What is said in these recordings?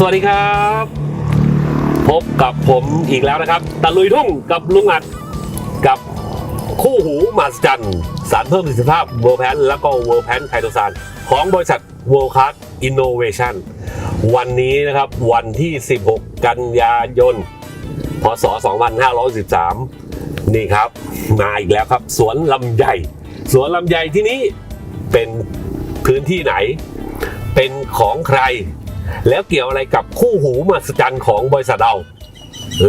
สวัสดีครับ พบกับผมอีกแล้วนะครับตะลุยทุ่งกับลุงอัดกับคู่หูมาสจันสารเพิ่มประสิทธิภาพเวอร์แพนแล้วก็เวอร์แพนไคโตซานของบริษัท World Class Innovation วันนี้นะครับวันที่ 16 กันยายนพศ 2513 นี่ครับมาอีกแล้วครับ สวนลำไยสวนลำไยที่นี้เป็นพื้นที่ไหน เป็นของใคร แล้วเกี่ยวอะไรกับคู่หูมหัศจรรย์ของบริษัทเรา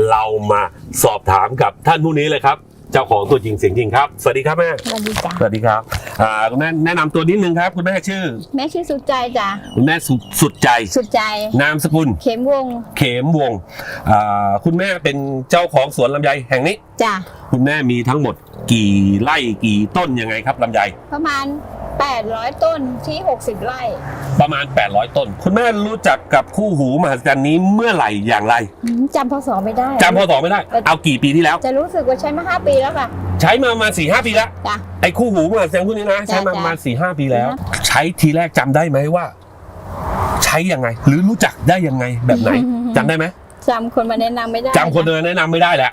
เรามาสอบถามกับท่านผู้นี้เลยครับ เจ้าของตัวจริงเสียงจริงครับ สวัสดีครับแม่ สวัสดีจ้ะสวัสดีครับอ่าคุณแม่แนะนำตัวนิดนึงครับคุณแม่ชื่อ แม่ชื่อสุดใจจ้ะคุณแม่สุดสุดใจ สุดใจ นามสกุลเข็มวงเขมวงศ์อ่าคุณแม่เป็นเจ้าของสวนลำไยแห่งนี้ จ้ะคุณแม่มีทั้งหมดกี่ไร่กี่ต้นยังไงครับลำไยประมาณ 800 ต้นที่ 60 ไร่ ประมาณ 800 ต้น คุณแม่รู้จักกับคู่หูมหัศจรรย์นี้เมื่อไหร่อย่างไรอืมจำพศไม่ได้ จำพศไม่ได้ เอากี่ปีที่แล้ว จะรู้สึกว่าใช้มา 5 ปีแล้วค่ะ ใช้มาประมาณสี่ห้าปีแล้วจ้ะ ไอ้คู่หูมหัศจรรย์พวกนี้นะ ใช้มาประมาณสี่ห้าปีแล้วจ้ะใช้ทีแรกจำได้ไหมว่า ใช้ยังไง หรือรู้จักได้ยังไงแบบไหนจำได้ไหม จำคนมาแนะนำไม่ได้จำคนมาแนะนำไม่ได้แหละ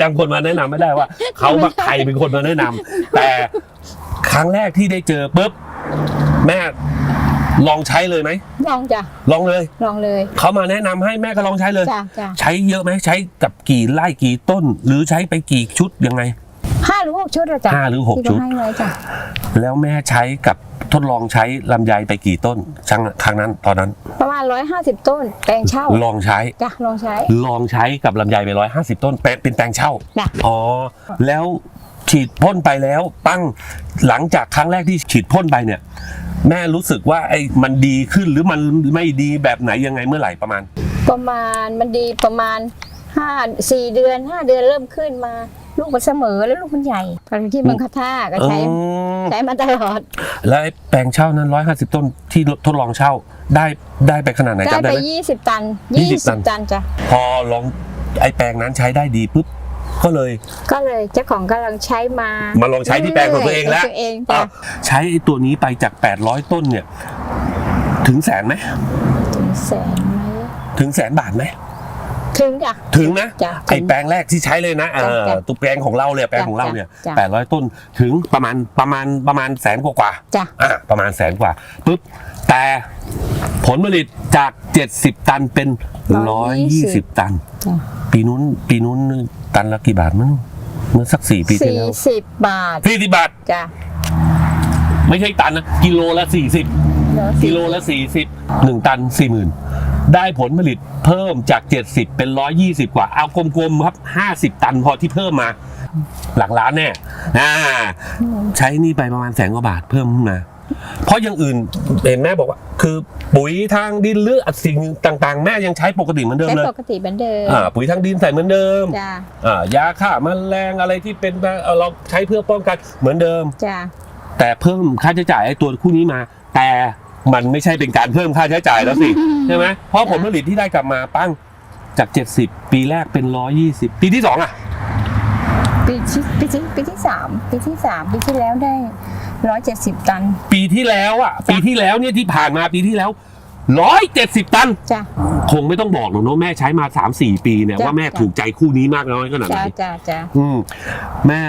จำคนมาแนะนำไม่ได้ว่า เขามาใครเป็นคนมาแนะนำแต่ ครั้งแรกที่ได้เจอปุ๊บแม่ลองใช้เลยไหมลองจ้ะลองเลยลองเลยเขามาแนะนำให้แม่ก็ลองใช้เลย จ้ะจ้ะใช้เยอะไหมใช้กับกี่ไร่กี่ต้น หรือใช้ไปกี่ชุดยังไง ห้าหรือหกชุดอะจ้ะห้าหรือหกที่ชุดเขาให้ไว้จ้ะแล้วแม่ใช้กับทดลองใช้ลำไยไปกี่ต้นครั้งครั้งนั้นตอนนั้น ประมาณ150ต้นแปลงเช่าลองใช้ จ้ะลองใช้ลองใช้กับลำไยไปร้อยห้าสิบต้นเป็นเป็นแปลงเช่า จ้ะอ๋อ แล้ว ฉีดพ่นไปแล้วปั้งหลังจากครั้งแรกที่ฉีดพ่นไปเนี่ย แม่รู้สึกว่าไอ้มันดีขึ้นหรือมันไม่ดีแบบไหนยังไงเมื่อไหร่ประมาณ ประมาณมันดีประมาณ5 4เดือน5เดือนเริ่มขึ้นมา ลูกมันเสมอแล้วลูกมันใหญ่ตอนที่เมืองคาท่าก็ใช้อืม ใช้มาตลอด แล้วไอ้แปลงเช่านั้นร้อยห้าสิบต้นที่ทดลองเช่าได้ได้ไปขนาดไหนได้จำได้ไปไหม20ตัน20ตัน20ตันจ้ะ พอลองไอ้แปลงนั้นใช้ได้ดีปุ๊บ ก็เลยก็เลยเจ้าของกำลังใช้มามาลองใช้ที่แปลงของตัวเองแล้วตัวเองจ้ะ อะใช้ไอ้ตัวนี้ไปจาก 800 ต้นเนี่ย ถึงแสนไหมถึงแสนไหมถึงแสนบาทไหมถึงจ้ะ ถึงนะจ้ะไอ้แปลงแรกที่ใช้เลยนะเออจ้ะตัวแปลงของเราเลยแปลงของเราเนี่ยจ้ะ 800 ต้นถึงประมาณประมาณประมาณแสนกว่ากว่าจ้ะอะประมาณแสนกว่าปุ๊บแต่ผลผลิตจาก 70 ตันเป็น 120 ตัน จ้ะปีนู้นปีนู้น ตันละกี่บาทมั้งเมื่อสักสี่ปีที่สี่แล้วสิบบาทสี่สิบบาท จ้ะไม่ใช่ตันนะกิโลละสี่สิบเหลือกิโลละสี่สิบหนึ่งตันสี่หมื่นได้ผลผลิตเพิ่มจากเจ็ดสิบเป็นร้อยยี่สิบกว่า เอากลมๆครับห้าสิบตันพอที่เพิ่มมา หลักล้านแน่อ่าใช้นี่ไปประมาณแสนกว่าบาทเพิ่มขึ้นมา เพราะอย่างอื่นเห็นแม่บอกว่า คือปุ๋ยทางดินหรือสิ่งต่างๆ แม่ยังใช้ปกติเหมือนเดิมใช้เลยปกติเหมือนเดิมอ่าปุ๋ยทางดินใส่เหมือนเดิมจ้ะอ่ายาฆ่าแมลงอะไรที่เป็นเอ่อเราใช้เพื่อป้องกันเหมือนเดิม จ้ะแต่เพิ่มค่าใช้จ่ายไอ้ตัวคู่นี้มา แต่มันไม่ใช่เป็นการเพิ่มค่าใช้จ่ายแล้วสิใช่ไหมเพราะผลผลิตที่ได้กลับมาปั้งจาก 70 ปีแรกเป็น 120 ปีที่2อะ ปีที่ปีที่ปีที่สามปีที่สามปีที่แล้วได้ร้อยเจ็ดสิบตัน ปีที่แล้วอะ ปีที่แล้วเนี่ยที่ผ่านมาปีที่แล้ว170ตัน จ้ะ คงไม่ต้องบอกหรอกเนอะแม่ใช้มา3-4ปีเนี่ยจ้ะว่าแม่จ้ะ ถูกใจคู่นี้มากน้อยขนาดไหนจ้ะจ้ะจ้ะอืมแม่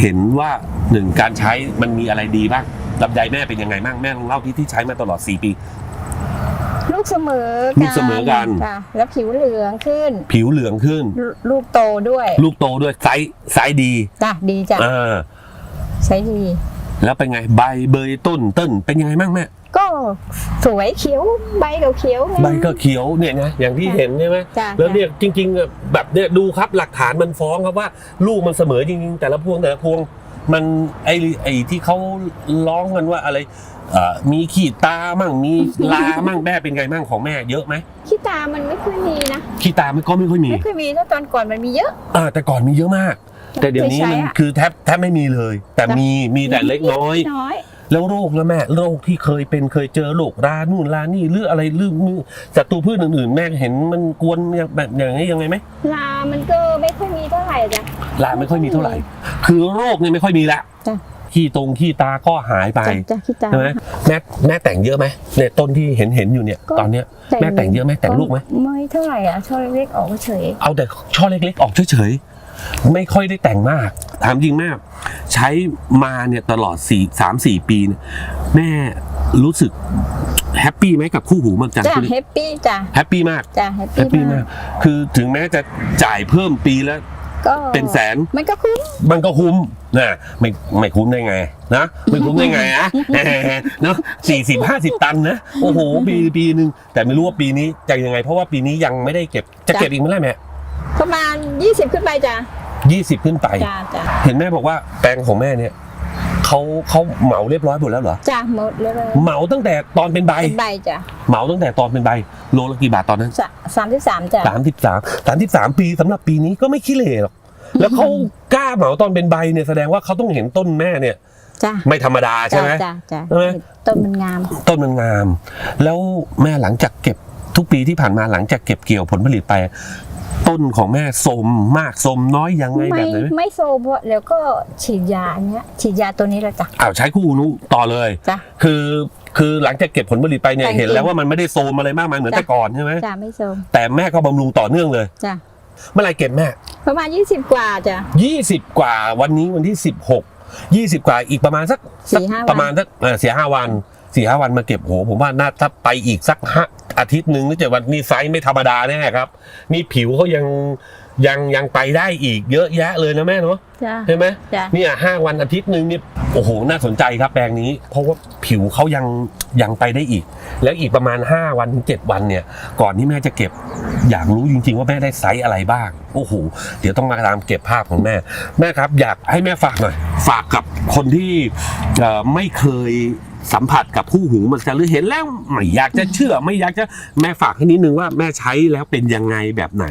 เห็นว่าหนึ่งการใช้มันมีอะไรดีบ้างลำไยแม่เป็นยังไงบ้างแม่ลองเล่าที่ที่ใช้มาตลอด4ปี ลูกเสมอลูกเสมอกัน จ้ะแล้วผิวเหลืองขึ้น ผิวเหลืองขึ้นลูลูกโตด้วย ลูกโตด้วยไซส์ไซส์ดีจ้ะดีจ้ะอ่าใช้ดี แล้วเป็นไงใบเบยต้นต้นเป็นยังไงบ้างแม่ก็สวยเขียวใบก็เขียว ใบก็เขียวเนี่ยนะอย่างที่เห็นใช่ไหมจ้ะแล้วเนี่ยจริงๆอะแบบเนี่ยดูครับหลักฐานมันฟ้องครับว่า ลูกมันเสมอจริงๆ แต่ละพวงแต่ละพวงมันไอไอที่เขาร้องกันว่าอะไรเอ่อ มีขีดตามั่งมีลามั่งแม่เป็นไงมั่งของแม่เยอะไหมขี้ตามันไม่ค่อยมีนะขีดตามันก็ไม่ค่อยมีไม่ค่อยมีถ้าตอนก่อนมันมีเยอะอ่าแต่ก่อนมีเยอะมาก แต่เดี๋ยวนี้เคยใช้มันอะคือแทบแทบไม่มีเลย แต่มีมีแต่เล็กน้อยน้อยแล้วโรคแล้วแม่โรคที่เคยเป็นเคยเจอโรครานู่นรานี่หรืออะไรหรือมือศัตรูพืชอื่นๆ แม่เห็นมันกวนแบบอย่างนี้ยังไงไหมลามันก็ไม่ค่อยมีเท่าไหร่จ้ะราไม่ค่อยมีเท่าไหร่ คือโรคเนี่ยไม่ค่อยมีละจ้ะ ขี้ตรงขี้ตาก็หายไปจ้ะจ้ะคิดตามใช่ไหมแม่แม่แต่งเยอะไหมเนี่ยต้นที่เห็นเห็นอยู่เนี่ยก็ ตอนเนี้ยแม่แต่งเยอะไหมแต่งลูกไหมไม่เท่าไหร่อะช่อเล็กๆออกเฉยเอาแต่ช่อเล็ก ๆ ออกเฉยๆไม่ค่อยได้แต่งมาก ถามจริงแม่ใช้มาเนี่ยตลอดสี่สามสี่ปีเนี่ยแม่รู้สึกแฮปปี้ไหมกับคู่หูมันจันทจ้ะร์คู่นี้แฮปปี้จ้ะแฮปปี้มากจ้ะแฮปแฮปปี้ปี้มามาก ก คือถึงแม้จะจ่ายเพิ่มปีละก็เป็นแสน มันก็คุ้มมันก็คุ้ม นะไม่ไม่คุ้มได้ไงนะไม่คุ้มได้ไงอะเนาะสี่สิบห้าสิบตันนะโอ้โหปีปีหนึ่งแต่ไม่รู้ว่าปีนี้จะยังไง เพราะว่าปีนี้ยังไม่ได้เก็บจะเก็บอีกเมื่อไหร่แม่ประมาณ20ขึ้นไปจ้ะยี่สิบขึ้นไปจ้ะจ้ะเห็นแม่บอกว่าแปลงของแม่เนี่ยเขาเขาเหมาเรียบร้อยหมดแล้วเหรอจ้ะหมดเลยเลยเหมาตั้งแต่ตอนเป็นใบเป็นใบจ้ะเหมาตั้งแต่ตอนเป็นใบโลละกี่บาทตอนนั้นสามสิบสามจ้ะสามสิบสามสามสิบสามปีสำหรับปีนี้ก็ไม่ขี้เหร่หรอก แล้วเขากล้าเหมาตอนเป็นใบเนี่ยแสดงว่าเขาต้องเห็นต้นแม่เนี่ยจ้ะไม่ธรรมดาใช่ไหมจ้ะจ้ะใช่ไหมต้นมันงาม ต้นมันงาม แล้วแม่หลังจากเก็บทุกปีที่ผ่านมาหลังจากเก็บเกี่ยวผลผลิตไป ต้นของแม่สมมากสมน้อยยังไงไม่แบบไหนไหมไม่โซมเพราะเดี๋ยวก็ฉีดยาอันเนี้ยฉีดยาตัวนี้แหละจ้ะอ้าวใช้คู่นู้ต่อเลยจ้ะคือคือหลังจากเก็บผลผลิตไปเนี่ยแต่งเห็นแล้วว่ามันไม่ได้โซมอะไรมากมายเหมือนจ้ะแต่ก่อนใช่ไหมจ้ะไม่โซมแต่แม่ก็บำรุงต่อเนื่องเลยจ้ะ เมื่อไหรเก็บแม่ ประมาณ 20 กว่าจ้ะยี่สิบกว่าวันนี้วันที่สิบหกยี่สิบกว่าอีกประมาณสักสี่ห้าวัน ประมาณสักเออสี่ห้าวันสี่ห้าวันมาเก็บโหผมว่าน่าถ้าไปอีกสักห้าอาทิตย์หนึ่งหรือเจ็ดวันนี่ไซส์ไม่ธรรมดาแน่ครับ นี่ผิวเขายัง ยังยังไปได้อีกเยอะแยะเลยนะแม่เนาะจ้ะ ใช่ไหมจ้ะ เนี่ยห้าวันอาทิตย์หนึ่งเนี่ยโอ้โหน่าสนใจครับแปลงนี้ เพราะว่าผิวเขายังยังไปได้อีก แล้วอีกประมาณ 5 วันถึง7วันเนี่ย ก่อนที่แม่จะเก็บ อยากรู้จริงๆว่าแม่ได้ไซส์อะไรบ้างโอ้โหเดี๋ยวต้องมาตามเก็บภาพของแม่แม่ครับอยากให้แม่ฝากหน่อย ฝากกับคนที่เอ่อไม่เคยสัมผัสกับคู่หูมันจะหรือเห็นแล้วไม่อยากจะเชื่อไม่อยากจะแม่ฝากให้นิดนึงว่าแม่ใช้แล้วเป็นยังไงแบบไหน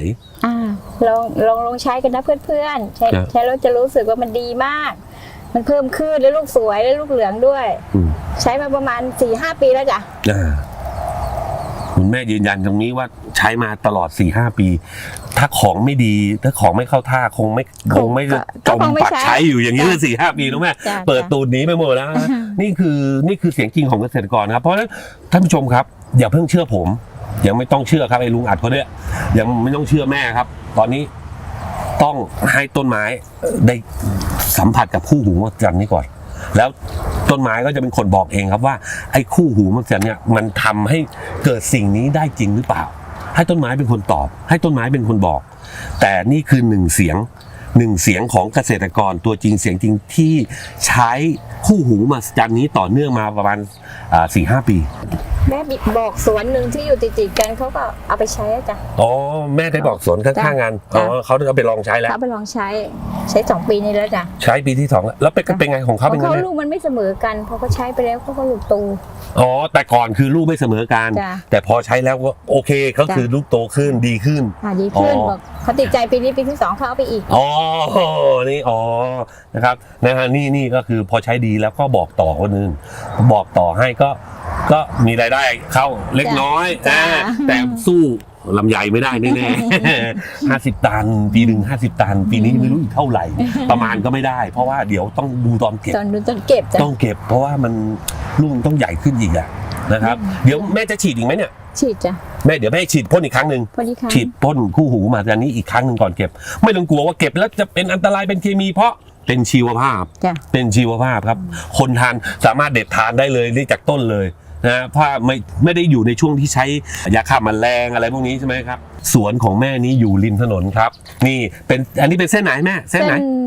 อ่า ลองลองลองใช้กันนะเพื่อนๆใช้ครับ ใช้แล้วจะรู้สึกว่ามันดีมาก มันเพิ่มขึ้นแล้วลูกสวยแล้วลูกเหลืองด้วย อืมใช้มาประมาณ4ี่ห้าปีแล้วจ้ะอ่าคุณแม่ยืนยันตรงนี้ว่าใช้มาตลอด4ี่ห้าปี ถ้าของไม่ดี ถ้าของไม่เข้าท่าคงไม่คงไม่ก็จก็มคงไม่ปักใช้ ใช้อยู่อย่างนี้เลยสี่ห้าปีนะแม่ จ้ะ เปิดจ้ะตูนหนี้ไปหมดแล้วนะนี่คือนี่คือเสียงจริงของเกษตรกรนะครับ เพราะฉะนั้นท่านผู้ชมครับ อย่าเพิ่งเชื่อผม ยังไม่ต้องเชื่อครับไอ้ลุงอัดคนเนี้ยยังไม่ต้องเชื่อแม่ครับ ตอนนี้ต้องให้ต้นไม้ได้สัมผัสกับคู่หูมหัจรรย์นี้ก่อน แล้วต้นไม้ก็จะเป็นคนบอกเองครับว่า ไอ้คู่หูมัจรรย์เนี่ยมันทำให้เกิดสิ่งนี้ได้จริงหรือเปล่า ให้ต้นไม้เป็นคนตอบ ให้ต้นไม้เป็นคนบอก แต่นี่คือหนึ่งเสียง หนึ่งเสียงของเกษตรกรตัวจริงเสียงจริงที่ใช้คู่หูมหัศจรรย์นี้ต่อเนื่องมาประมาณสี่ห้าปี แม่บอกสวนหนึ่งที่อยู่ติดๆกันเขาก็เอาไปใช้อะจ้ะอ๋อแม่ได้บอกสวนข้างๆงานอ๋จ้ะอเขาเอาไปลองใช้แล้วเขาไปลองใช้ใช้สองปีนี้แล้วจ้ะใช้ปีที่สองแล้วแล้วเป็นเป็นไงของเพเขาราะเป็นไงเขาแม่ลูกมันไม่เสมอกันพอเขาใช้ไปแล้วเขาก็ลูกโตอ๋อแต่ก่อนคือลูกไม่เสมอกันจ้ะแต่พอใช้แล้วก็โอเคก็จ้ะคือลูกโตขึ้นดีขึ้นอะดีขึ้นอ๋อบอกเขาติดใจปีนี้ปีที่สองเขาเอาไปอีกอ๋อนี่อ๋อนะครับนะฮะนี่นี่ก็คือพอใช้ดีแล้วก็บอกต่อคนอื่นบอกต่อให้ก็ก็มีรายได้เข้าเล็กน้อยจ้ะอ่าแต่สู้ลำไยไม่ได้แน่ๆ ห้าสิบตัน ปีหนึ่งห้าสิบตัน ปีนี้ไม่รู้อีกเท่าไหร่ ประมาณก็ไม่ได้ เพราะว่าเดี๋ยวต้องดูตอนเก็บ ตอนดูตอนเก็บจ้ะ ต้องเก็บเพราะว่ามันลูกมันต้องใหญ่ขึ้นอีกอะนะครับ เดี๋ยวแม่จะฉีดอีกไหมเนี่ย ฉีดจ้ะแม่เดี๋ยวแม่ฉีดพ่นอีกครั้งหนึ่งพอดีค่ะฉีดพ่นคู่หูมาจากนี้อีกครั้งหนึ่งก่อนเก็บ ไม่ต้องกลัวว่าเก็บแล้วจะเป็นอันตรายเป็นเคมีเพราะเป็นชีวภาพ จ้ะเป็นชีวภาพครับ คนทานสามารถเด็ดทานได้เลยนี่จากต้นเลยนะเพราะไม่ไม่ได้อยู่ในช่วงที่ใช้ยาฆ่าแมลงอะไรพวกนี้ใช่ไหมครับ สวนของแม่นี้อยู่ริมถนนครับ นี่เป็นอันนี้เป็นเส้นไหนแม่เส้นไหน เส้น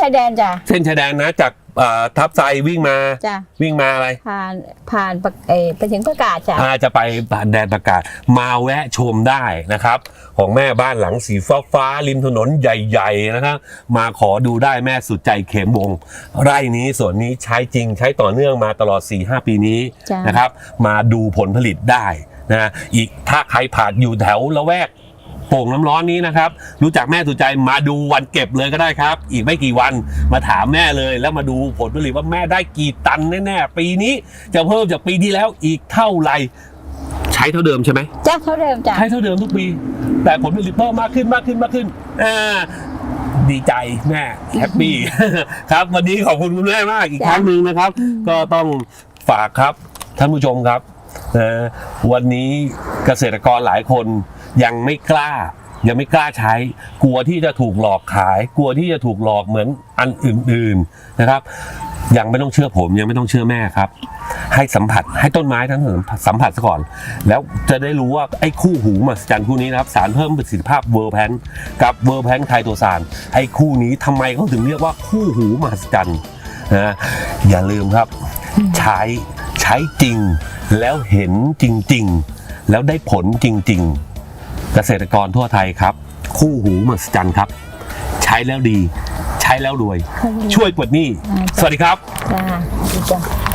ชายแดนจ้ะ เส้นชายแดนนะจากเอ่อทับไซวิ่งมาจ้ะ วิ่งมาอะไรผ่านผ่านปะเออไปถึงประกาศจ้ะ อาจะไปผ่านแดนประกาศ มาแวะชมได้นะครับ ของแม่บ้านหลังสีฟ้าฟ้าๆริมถนนใหญ่ๆนะครับมาขอดูได้แม่สุดใจเข็มวง ไร่นี้ส่วนนี้ใช้จริงใช้ต่อเนื่องมาตลอด 4-5 ปีนี้จ้ะ นะครับ มาดูผลผลิตได้นะอีกถ้าใครผ่านอยู่แถวละแวก โป่งน้ำร้อนนี้นะครับ รู้จักแม่สุดใจมาดูวันเก็บเลยก็ได้ครับ อีกไม่กี่วันมาถามแม่เลย แล้วมาดูผลผลิตว่าแม่ได้กี่ตันแน่ๆปีนี้จะเพิ่มจากปีที่แล้วอีกเท่าไหร่ใช้เท่าเดิมใช่ไหมจ้ะเท่าเดิมจ้ะใช้เท่าเดิมทุกปี แต่ผลผลิตเพิ่มมากขึ้นมากขึ้นมากขึ้นอ่าดีใจแม่แฮปปี้ครับวันนี้ขอบคุณคุณแม่มากอีกจ้ะครั้งหนึ่งนะครับ ก็ต้องฝากครับท่านผู้ชมครับนะวันนี้เกษตรกรหลายคน ยังไม่กล้า ยังไม่กล้าใช้ กลัวที่จะถูกหลอกขาย กลัวที่จะถูกหลอกเหมือนอันอื่น ๆนะครับ ยังไม่ต้องเชื่อผมยังไม่ต้องเชื่อแม่ครับ ให้สัมผัสให้ต้นไม้ทั้งสัมผัสสัมผัสซะก่อน แล้วจะได้รู้ว่าไอ้คู่หูมหัศจรรย์คู่นี้นะครับสารเพิ่มประสิทธิภาพเวอร์แพนกับเวอร์แพนไคโตซานไอ้คู่นี้ทำไมเขาถึงเรียกว่าคู่หูมหัศจรรย์นะอย่าลืมครับ ใช้ใช้จริง แล้วเห็นจริง ๆ แล้วได้ผลจริง ๆ เกษตรกรทั่วไทยครับ คู่หูมหัศจรรย์ครับ ใช้แล้วดี ใช้แล้วรวย ช่วยปลดหนี้ สวัสดีครับ จ้าดีจ้ะ